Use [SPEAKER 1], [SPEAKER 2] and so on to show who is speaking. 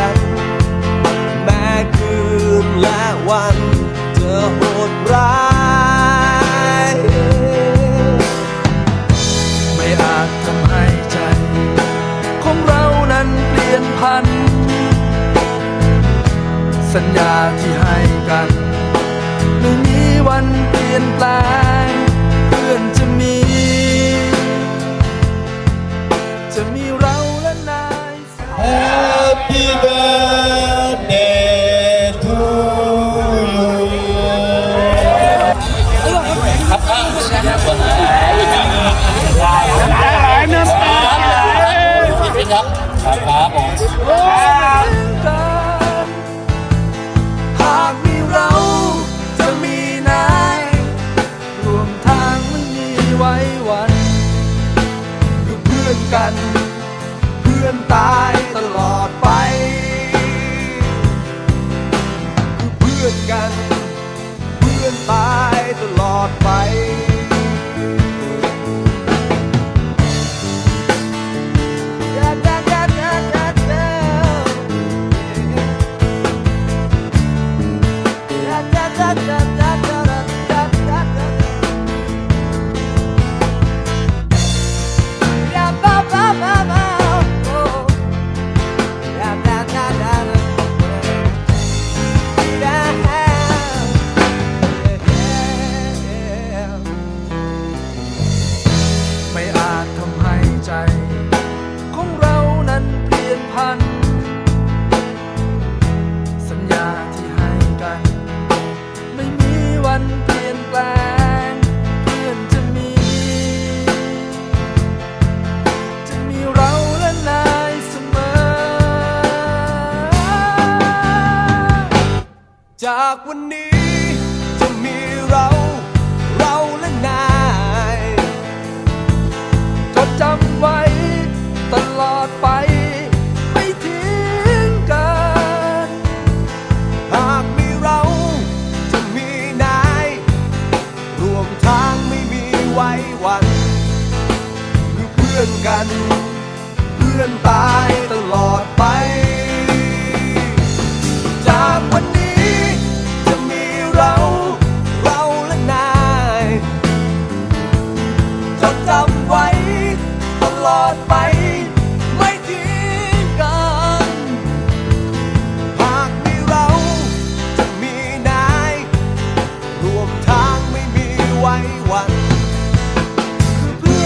[SPEAKER 1] ัน
[SPEAKER 2] สัญญาที่ให้กัน ไม่มีวันเปลี่ยนแปลง เพื่อนจะมี จะมีเราและนาย
[SPEAKER 3] Happy birthday to you
[SPEAKER 2] กัน ไว้วันคือเพื่อนกัน เพื่อนตาย จากวันนี้จะมีเรา เรา
[SPEAKER 1] และนาย
[SPEAKER 2] จดจำไว้ตลอดไป ไม่ทิ้งกัน
[SPEAKER 1] หากมีเราจะมีนาย รวมทางไม่มีไว้วันคือเพื่อนกัน เพื่อนตายตลอดไป